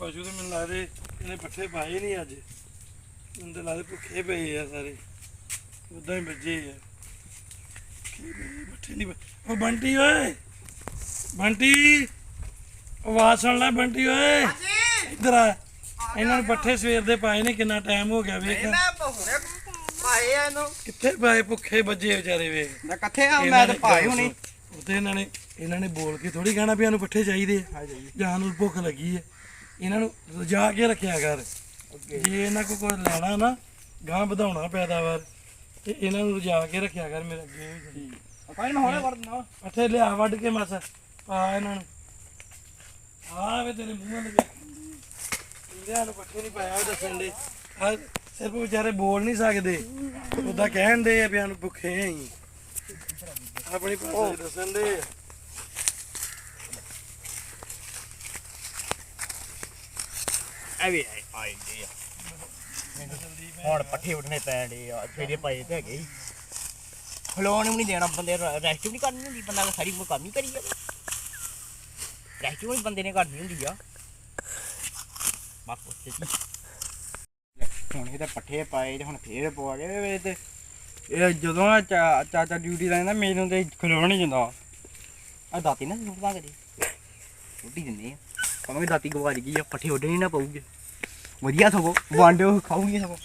ਪਸ਼ੂ ਤੇ ਮੈਨੂੰ ਲੱਗਦੇ ਇਹਨੇ ਪੱਠੇ ਪਾਏ ਨਹੀਂ ਅੱਜ। ਮੈਨੂੰ ਤਾਂ ਲੱਗਦਾ ਭੁੱਖੇ ਪਏ ਆ ਸਾਰੇ। ਉਦਾਂ ਹੀ ਵੱਜੇ ਆ। ਕੀ ਪਏ, ਪੱਠੇ ਨਹੀਂ। ਉਹ ਬੰਟੀ ਓਏ! ਬੰਟੀ! ਆਵਾਜ਼ ਸੁਣ ਲੈ ਬੰਟੀ ਓਏ। ਇੱਧਰ ਆ। ਇਹਨਾਂ ਨੂੰ ਪੱਠੇ ਸਵੇਰ ਦੇ ਪਾਏ ਨੇ ਕਿੰਨਾ ਟਾਈਮ ਹੋ ਗਿਆ ਵੇਖ। ਮੈਂ ਹੁਣੇ ਪਾਏ ਆ ਇਹਨੂੰ। ਕਿੱਥੇ ਪਾਏ? ਭੁੱਖੇ ਵੱਜੇ ਵਿਚਾਰੇ ਵੇਖ। ਮੈਂ ਕਿੱਥੇ ਆ ਇਹਨਾਂ ਮੈਂ ਨੇ ਤਾਂ ਪਾਏ ਹੁਣੀ। ਉੱਤੇ ਇਹਨਾਂ ਨੇ ਇਹਨਾਂ ਨੇ ਬੋਲ ਕੇ ਥੋੜੀ ਕਹਿਣਾ ਵੀ ਸਾਨੂੰ ਪੱਠੇ ਚਾਹੀਦੇ ਆ। ਜਾਂ ਨੂੰ ਭੁੱਖ ਲੱਗੀ ਹੈ ਇਹਨਾਂ ਨੂੰ ਰਜਾ ਕੇ ਰੱਖਿਆ ਕਰ। ਜੇ ਇਹਨਾਂ ਕੋ ਕੋਈ ਲੈਣਾ ਨਾ ਗਾਂ ਵਧਾਉਣਾ ਪੈਦਾਵਾਰ ਤੇ ਇਹਨਾਂ ਨੂੰ ਰਜਾ ਕੇ ਰੱਖਿਆ ਕਰ ਮੇਰੇ ਅੱਗੇ। ਵੀ। ਕੋਈ ਮੈਂ ਹੁਣੇ ਵੜਨਾ ਪੱਠੇ ਲਿਆ ਵੱਢ ਕੇ ਮਸ ਪਾ ਇਹਨਾਂ ਨੂੰ। ਆ ਵੇ ਤੇਰੇ ਮੂੰਹਾਂ ਲੱਗੇ ਇਹਨਾਂ ਨੂੰ ਪੱਠੇ ਨਹੀਂ ਪਾਇਆ ਦੱਸਣ ਦੇ। ਆ ਸਿਰਫ ਵਿਚਾਰੇ ਬੋਲ ਨਹੀਂ ਸਕਦੇ। ਉਹਦਾ ਕਹਿਣ ਦੇ ਆ ਵੀ ਭੁੱਖੇ ਆਂ ਆਪਣੀ ਭਾਸ਼ਾ ਦੱਸਣ ਦੇ। ਐਵੇਂ ਆਏ ਆ। ਹੁਣ ਪੱਠੇ ਉੱਠਣੇ ਪੈਣ ਆ ਫੇਰੇ ਪਏ ਤੇ ਹੈਗੇ ਖਲੋਣ ਵੀ ਨਹੀਂ ਦੇਣਾ ਬੰਦੇ ਰੈਸਟ ਵੀ ਨਹੀਂ ਕਰਨੀ ਹੁੰਦੀ, ਬੰਦਾ ਸਾਰੀ ਉਮਰ ਕੰਮ ਹੀ ਕਰੀ ਜਾਵੇ ਰੈਸਟ ਵੀ ਬੰਦੇ ਨੇ ਕਰਨੀ ਹੁੰਦੀ ਆ। ਬਸ ਉੱਤੇ ਹੁਣ ਇਹਦੇ ਪੱਠੇ ਪਾਏ ਤੇ ਹੁਣ ਫੇਰ ਪਵਾ ਗਏ ਤੇ ਇਹ ਜਦੋਂ ਚਾਚਾ ਡਿਊਟੀ ਦਾ ਨਾ ਮੈਨੂੰ ਤੇ ਖਲੋਣ ਨਹੀਂ ਜਾਂਦਾ ਆ ਦਾਤੀ ਨਾ ਸੁੱਟਦਾ ਕਦੇ ਰੋਟੀ ਦਿੰਦੇ ਆ। ਕਹਾਂਗੇ ਦਾਤੀ ਗਵਾਚ ਗਈ ਆ ਪੱਠੇ ਉੱਡਣੇ ਨਾ ਪਊਗੇ। ਵਧੀਆ ਸਗੋਂ ਵਾਂਡੋ ਖਾਊਗੀ ਸਗੋਂ।